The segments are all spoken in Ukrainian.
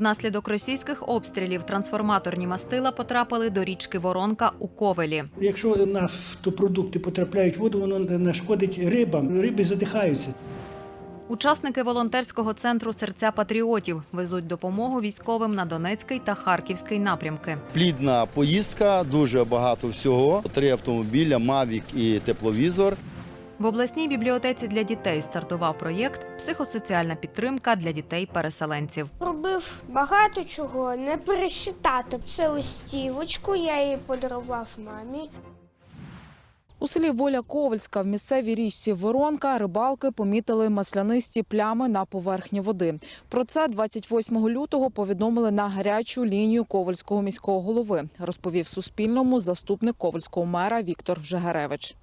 Внаслідок російських обстрілів трансформаторні мастила потрапили до річки Воронка у Ковелі. Якщо нафтопродукти потрапляють в воду, воно нашкодить рибам. Риби задихаються. Учасники волонтерського центру серця патріотів везуть допомогу військовим на Донецький та Харківський напрямки. Плідна поїздка, дуже багато всього. Три автомобіля, Мавік і тепловізор. В обласній бібліотеці для дітей стартував проєкт Психосоціальна підтримка для дітей-переселенців. Робив багато чого, не пересчитати. Це листівочку, я її подарував мамі. У селі Воля Ковальська в місцевій річці Воронка рибалки помітили маслянисті плями на поверхні води. Про це 28 лютого повідомили на гарячу лінію Ковальського міського голови, розповів Суспільному заступник ковальського мера Віктор Жегаревич.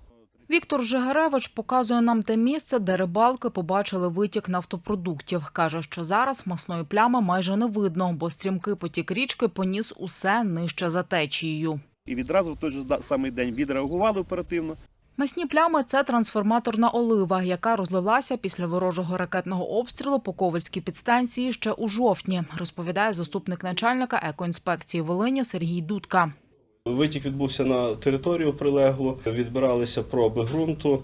Віктор Жигаревич показує нам те місце, де рибалки побачили витік нафтопродуктів. Каже, що зараз масної плями майже не видно, бо стрімкий потік річки поніс усе нижче за течією. і відразу в той же самий день відреагували оперативно. Масні плями це трансформаторна олива, яка розлилася після ворожого ракетного обстрілу по Ковальській підстанції ще у жовтні, розповідає заступник начальника екоінспекції Волині Сергій Дудка. Витік відбувся на територію прилеглу, відбиралися проби ґрунту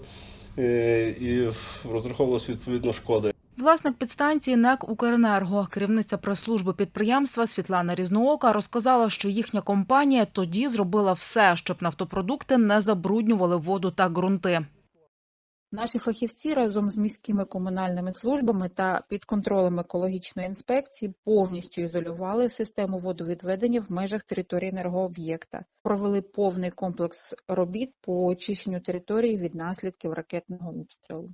е, і розраховувалася відповідно шкоди. Власник підстанції НЕК «Укренерго», керівниця прес-служби підприємства Світлана Різноока розказала, що їхня компанія тоді зробила все, щоб нафтопродукти не забруднювали воду та ґрунти. Наші фахівці разом з міськими комунальними службами та під контролем екологічної інспекції повністю ізолювали систему водовідведення в межах території енергооб'єкта, провели повний комплекс робіт по очищенню території від наслідків ракетного обстрілу.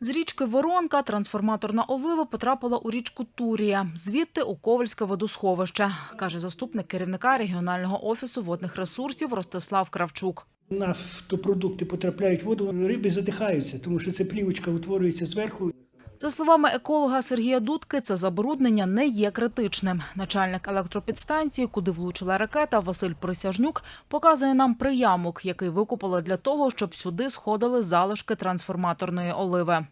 З річки Воронка трансформаторна олива потрапила у річку Турія, звідти у Ковальське водосховище, каже заступник керівника регіонального офісу водних ресурсів Ростислав Кравчук. Нафтопродукти потрапляють в воду, риби задихаються, тому що ця плівочка утворюється зверху. За словами еколога Сергія Дудки, це забруднення не є критичним. Начальник електропідстанції, куди влучила ракета, Василь Присяжнюк, показує нам приямок, який викопали для того, щоб сюди сходили залишки трансформаторної оливи.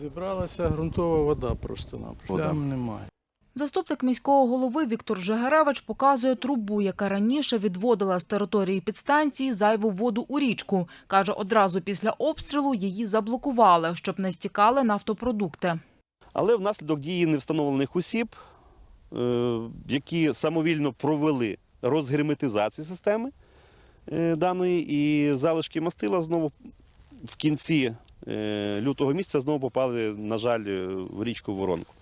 Зібралася ґрунтова вода просто-напросто. Плям немає. Заступник міського голови Віктор Жигаревич показує трубу, яка раніше відводила з території підстанції зайву воду у річку. Каже, одразу після обстрілу її заблокували, щоб не стікали нафтопродукти. Але внаслідок дії невстановлених осіб, е, які самовільно провели розгерметизацію системи е, даної, і залишки мастила знову в кінці е, лютого місяця знову попали, на жаль, в річку Воронку.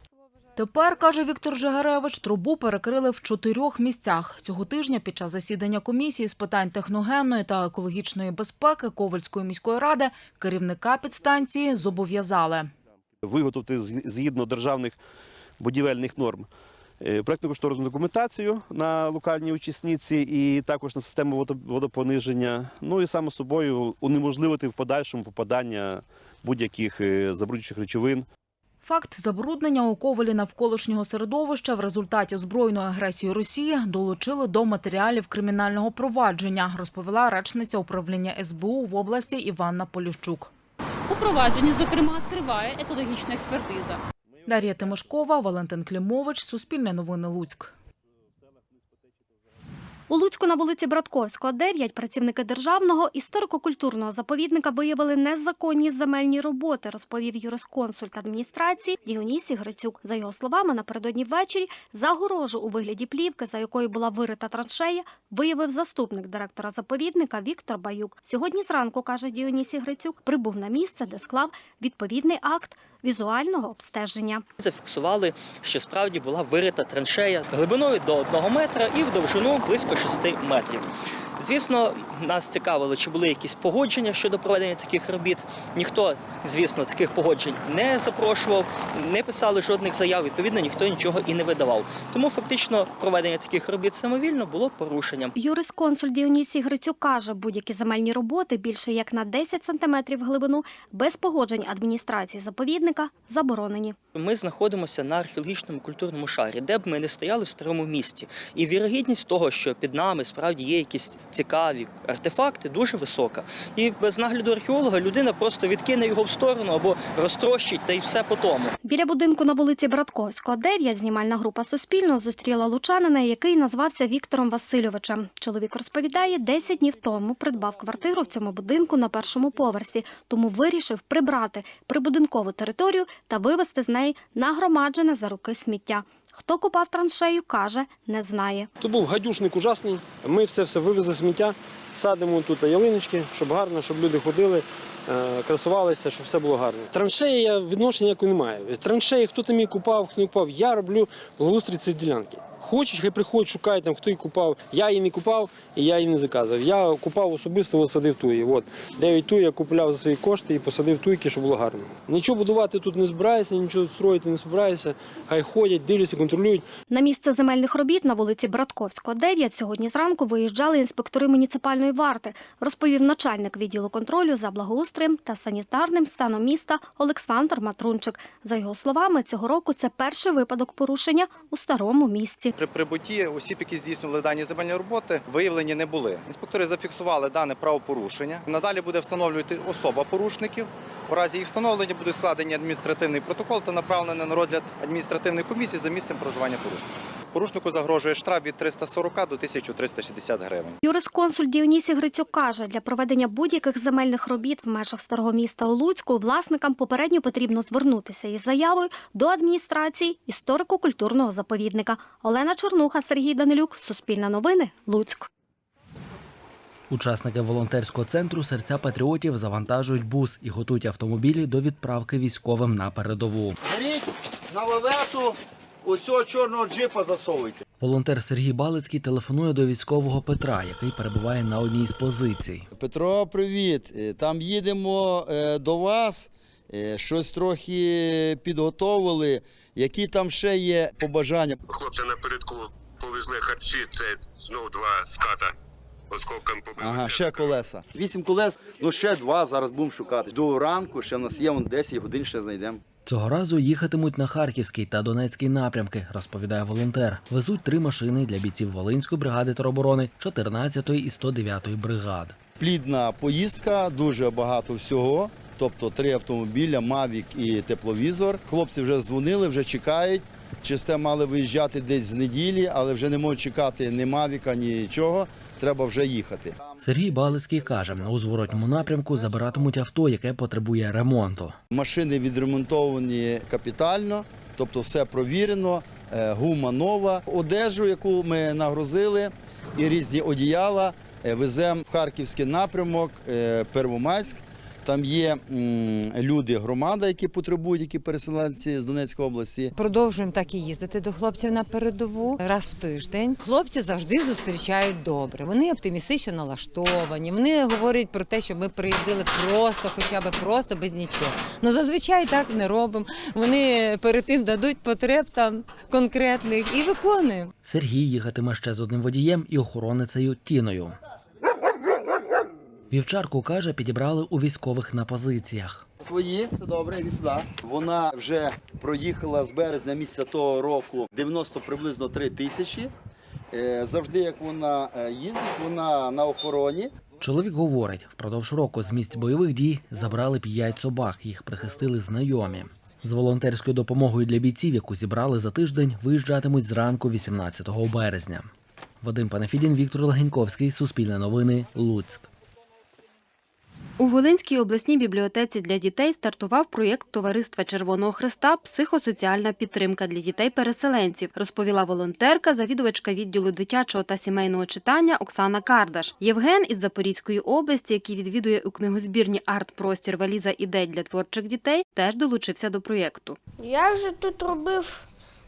Тепер, каже Віктор Жигаревич, трубу перекрили в чотирьох місцях. Цього тижня під час засідання комісії з питань техногенної та екологічної безпеки Ковальської міської ради керівника підстанції зобов'язали. Виготовити згідно державних будівельних норм е, проектно-кошторисну документацію на локальній очисниці і також на систему водо- водопониження. Ну і саме собою унеможливити в подальшому попадання будь-яких е, забруднюючих речовин Факт забруднення у Ковалі навколишнього середовища в результаті збройної агресії Росії долучили до матеріалів кримінального провадження, розповіла речниця управління СБУ в області Іванна Поліщук. У провадженні, зокрема, триває екологічна експертиза. Дар'я Тимошкова, Валентин Клімович, Суспільне новини Луцьк. У Луцьку на вулиці Братковського, 9 працівники державного історико-культурного заповідника виявили незаконні земельні роботи, розповів юрисконсульт адміністрації Діонісій Грицюк. За його словами, напередодні ввечері загорожу у вигляді плівки, за якою була вирита траншея, виявив заступник директора заповідника Віктор Баюк. Сьогодні зранку, каже Діонісій Грицюк, прибув на місце, де склав відповідний акт візуального обстеження. Зафіксували, що справді була вирита траншея глибиною до 1 метра і в довжину близько 6 метрів. Звісно, нас цікавило, чи були якісь погодження щодо проведення таких робіт. Ніхто, звісно, таких погоджень не запрошував, не писали жодних заяв. Відповідно, ніхто нічого і не видавав. Тому фактично проведення таких робіт самовільно було порушенням. Юрисконсуль Діонісій Грицюк каже, будь-які земельні роботи більше як на 10 сантиметрів глибину без погоджень адміністрації заповідника заборонені. Ми знаходимося на археологічному культурному шарі, де б ми не стояли в старому місті. І вірогідність того, що під нами справді є якісь цікаві артефакти дуже висока. І без нагляду археолога людина просто відкине його в сторону або розтрощить, та й все по тому. Біля будинку на вулиці Братковського, 9, знімальна група Суспільного зустріла лучанина, який назвався Віктором Васильовичем. Чоловік розповідає, 10 днів тому придбав квартиру в цьому будинку на першому поверсі, тому вирішив прибрати прибудинкову територію та вивезти з неї нагромаджене за руки сміття. Хто купав траншею, каже, не знає. То був гадюшник ужасний. Ми все все вивезли сміття, садимо тут ялиночки, щоб гарно, щоб люди ходили, е, красувалися, щоб все було гарно. Траншеї я відношення ніякого не маю. Траншеї, хто там її купав, хто не купав, я роблю благоустрій цієї ділянки. Хочуть, хай приходять, шукають там, хто її купав. Я її не купав і я її не заказував. Я купав особисто, от садив туї. От дев'ять туї я купував за свої кошти і посадив туйки, щоб було гарно. Нічого будувати тут не збираюся, нічого строїти не збираюся. Хай ходять, дивляться, контролюють. На місце земельних робіт на вулиці Братковського, 9 сьогодні зранку виїжджали інспектори муніципальної варти, розповів начальник відділу контролю за благоустроєм та санітарним станом міста Олександр Матрунчик. За його словами, цього року це перший випадок порушення у старому місті. При прибутті осіб, які здійснювали дані земельні роботи, виявлені не були. Інспектори зафіксували дане правопорушення. Надалі буде встановлювати особа порушників. У разі їх встановлення буде складені адміністративний протокол та направлений на розгляд адміністративної комісії за місцем проживання порушника. Порушнику загрожує штраф від 340 до 1360 гривень. Юрисконсуль Діонісій Грицюк каже, для проведення будь-яких земельних робіт в межах старого міста у Луцьку власникам попередньо потрібно звернутися із заявою до адміністрації історико-культурного заповідника. Олена Чорнуха, Сергій Данилюк, Суспільне новини, Луцьк. Учасники волонтерського центру серця патріотів завантажують бус і готують автомобілі до відправки військовим на передову. Беріть на лавецу оцього чорного джипа засовуйте. Волонтер Сергій Балицький телефонує до військового Петра, який перебуває на одній з позицій. Петро, привіт. Е, Там їдемо е, до вас. Е, Щось трохи підготовили. Які там ще є побажання? Хлопці напередку повезли харчі, це знову два ската осколком побили. Ага, ще колеса. Вісім колес, ну ще два зараз будемо шукати. До ранку ще в нас є вон 10 годин, ще знайдемо. Цього разу їхатимуть на Харківський та Донецький напрямки, розповідає волонтер. Везуть три машини для бійців Волинської бригади тероборони, 14-ї і 109-ї бригад. Плідна поїздка, дуже багато всього. Тобто три автомобіля, Мавік і тепловізор. Хлопці вже дзвонили, вже чекають. Чисте мали виїжджати десь з неділі, але вже не можуть чекати ні Мавіка, нічого. Треба вже їхати. Сергій Балицький каже, у зворотньому напрямку забиратимуть авто, яке потребує ремонту. Машини відремонтовані капітально, тобто все провірено, е, гума нова. Одежу, яку ми нагрузили, і різні одіяла е, веземо в Харківський напрямок, е, Первомайськ. Там є м, люди, громада, які потребують, які переселенці з Донецької області. Продовжуємо так і їздити до хлопців на передову раз в тиждень. Хлопці завжди зустрічають добре. Вони оптимістично налаштовані. Вони говорять про те, що ми приїздили просто, хоча б просто без нічого. Ну зазвичай так не робимо. Вони перед тим дадуть потреб там конкретних і виконуємо. Сергій їхатиме ще з одним водієм і охороницею Тіною. Вівчарку каже, підібрали у військових на позиціях. Свої, це добре, іди сюди. Вона вже проїхала з березня місяця того року 90 приблизно 3 тисячі. Е, Завжди, як вона е, їздить, вона на охороні. Чоловік говорить, впродовж року з місць бойових дій забрали п'ять собак. Їх прихистили знайомі. З волонтерською допомогою для бійців, яку зібрали за тиждень, виїжджатимуть зранку 18 березня. Вадим Панафідін, Віктор Легеньковський, Суспільне новини, Луцьк. У Волинській обласній бібліотеці для дітей стартував проєкт Товариства Червоного Христа Психосоціальна підтримка для дітей-переселенців, розповіла волонтерка, завідувачка відділу дитячого та сімейного читання Оксана Кардаш. Євген із Запорізької області, який відвідує у книгозбірні арт-простір валіза ідей для творчих дітей, теж долучився до проєкту. Я вже тут робив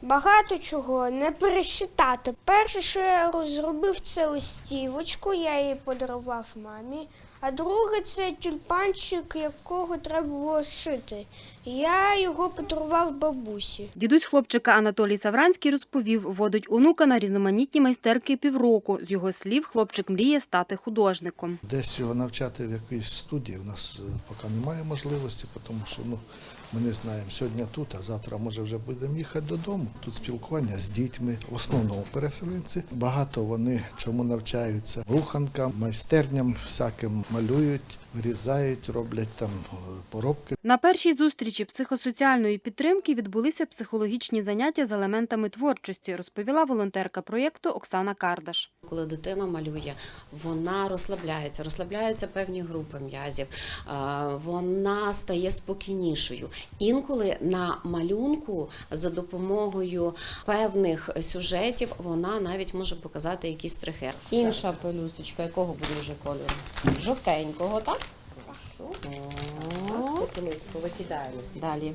багато чого, не пересчитати. Перше, що я розробив, це листівочку, я її подарував мамі. А друге це тюльпанчик, якого треба було шити. Я його подарував бабусі. Дідусь хлопчика Анатолій Савранський розповів, водить онука на різноманітні майстерки півроку. З його слів, хлопчик мріє стати художником. Десь його навчати в якійсь студії у нас е, поки немає можливості, тому що ну, Ми не знаємо сьогодні тут, а завтра може вже будемо їхати додому. Тут спілкування з дітьми, в основному переселенці. Багато вони чому навчаються руханкам, майстерням, всяким малюють, вирізають, роблять там е, поробки. На першій зустрічі психосоціальної підтримки відбулися психологічні заняття з елементами творчості, розповіла волонтерка проєкту Оксана Кардаш. Коли дитина малює, вона розслабляється, розслабляються певні групи м'язів, е, вона стає спокійнішою. Інколи на малюнку за допомогою певних сюжетів вона навіть може показати якісь штрихи. Інша пелюсточка, якого буде вже кольору? Жовтенького, так? Поки ми повикидаємо всі. Далі.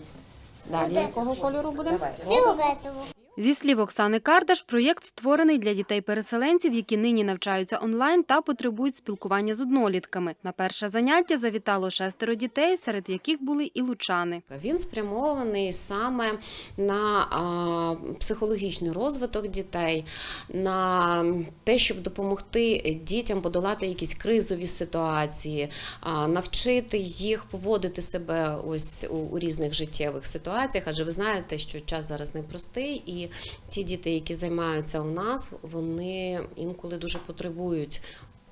Далі якого кольору буде? Фіолетово. Зі слів Оксани Кардаш, проєкт створений для дітей-переселенців, які нині навчаються онлайн та потребують спілкування з однолітками. На перше заняття завітало шестеро дітей, серед яких були і лучани. Він спрямований саме на психологічний розвиток дітей, на те, щоб допомогти дітям подолати якісь кризові ситуації, навчити їх поводити себе ось у, різних життєвих ситуаціях. Адже ви знаєте, що час зараз непростий, і ті діти, які займаються у нас, вони інколи дуже потребують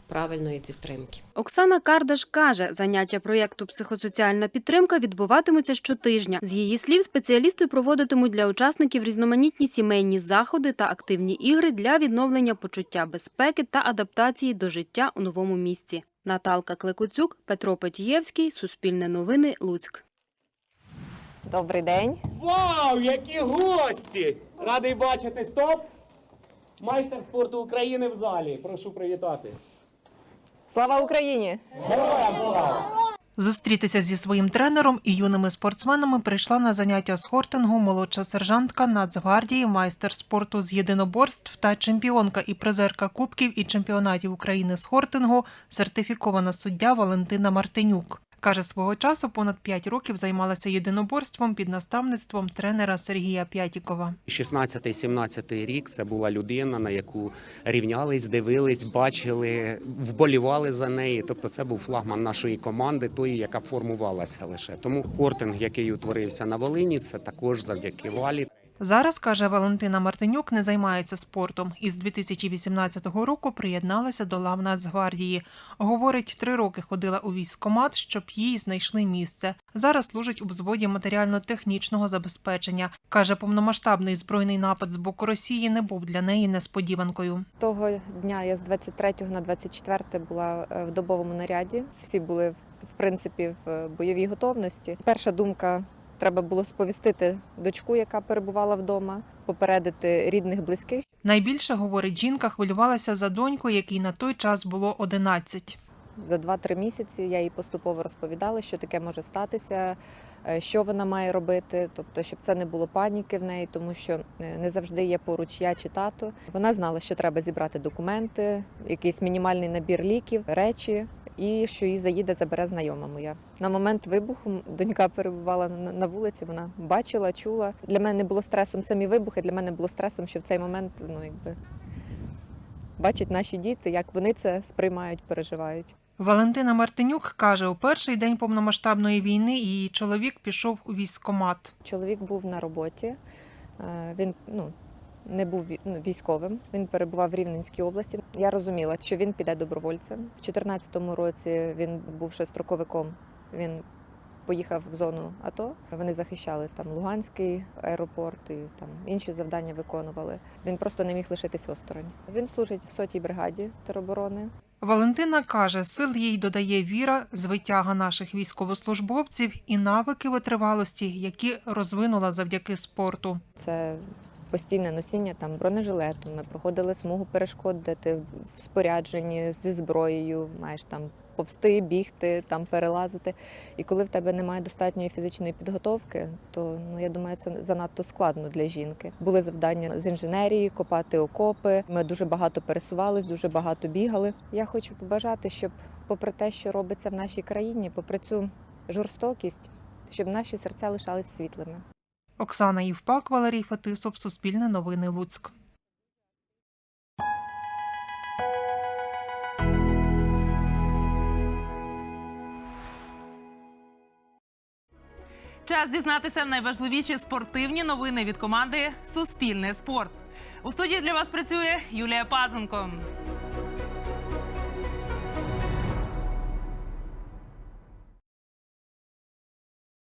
правильної підтримки. Оксана Кардаш каже, заняття проєкту психосоціальна підтримка відбуватимуться щотижня. З її слів, спеціалісти проводитимуть для учасників різноманітні сімейні заходи та активні ігри для відновлення почуття безпеки та адаптації до життя у новому місці. Наталка Клекуцюк, Петро Петієвський, Суспільне новини, Луцьк. Добрий день. Вау, які гості! Радий бачити стоп! Майстер спорту України в залі. Прошу привітати. Слава Україні! Героям слава! Зустрітися зі своїм тренером і юними спортсменами прийшла на заняття з хортингу молодша сержантка Нацгвардії, майстер спорту з єдиноборств та чемпіонка і призерка кубків і чемпіонатів України з хортингу, сертифікована суддя Валентина Мартинюк. Каже, свого часу понад 5 років займалася єдиноборством під наставництвом тренера Сергія П'ятікова. 16-17 рік це була людина, на яку рівнялись, дивились, бачили, вболівали за неї. Тобто, це був флагман нашої команди, тої, яка формувалася лише. Тому хортинг, який утворився на Волині, це також завдяки валі. Зараз, каже Валентина Мартинюк, не займається спортом і з 2018 року приєдналася до лав Нацгвардії. Говорить, три роки ходила у військкомат, щоб їй знайшли місце. Зараз служить у взводі матеріально-технічного забезпечення. Каже, повномасштабний збройний напад з боку Росії не був для неї несподіванкою. Того дня я з 23 на 24 була е, в добовому наряді. Всі були в принципі в бойовій готовності. Перша думка. Треба було сповістити дочку, яка перебувала вдома, попередити рідних близьких. Найбільше, говорить жінка, хвилювалася за доньку, якій на той час було 11. За 2-3 місяці я їй поступово розповідала, що таке може статися, е, що вона має робити, тобто, щоб це не було паніки в неї, тому що е, не завжди є поруч я чи тато. Вона знала, що треба зібрати документи, якийсь мінімальний набір ліків, речі. І що її заїде, забере знайома моя. На момент вибуху донька перебувала на вулиці. Вона бачила, чула. Для мене не було стресом самі вибухи. Для мене було стресом, що в цей момент ну якби бачать наші діти, як вони це сприймають, переживають. Валентина Мартинюк каже, у перший день повномасштабної війни її чоловік пішов у військкомат. Чоловік був на роботі. е, Він ну не був ну, військовим. Він перебував в Рівненській області. Я розуміла, що він піде добровольцем. В 2014 році він був ще строковиком. Він поїхав в зону АТО. Вони захищали там Луганський аеропорт і там інші завдання виконували. Він просто не міг лишитись осторонь. Він служить в сотій бригаді тероборони. Валентина каже, сил їй додає віра, звитяга наших військовослужбовців і навики витривалості, які розвинула завдяки спорту. Це постійне носіння там бронежилету. Ми проходили смугу перешкод, ти в спорядженні зі зброєю, маєш там повсти, бігти, там перелазити. І коли в тебе немає достатньої фізичної підготовки, то ну я думаю, це занадто складно для жінки. Були завдання з інженерії, копати окопи. Ми дуже багато пересувались, дуже багато бігали. Я хочу побажати, щоб, попри те, що робиться в нашій країні, попри цю жорстокість, щоб наші серця лишались світлими. Оксана Євпак, Валерій Фетисов, Суспільне новини Луцьк. Час дізнатися найважливіші спортивні новини від команди Суспільне спорт. У студії для вас працює Юлія Пазенко.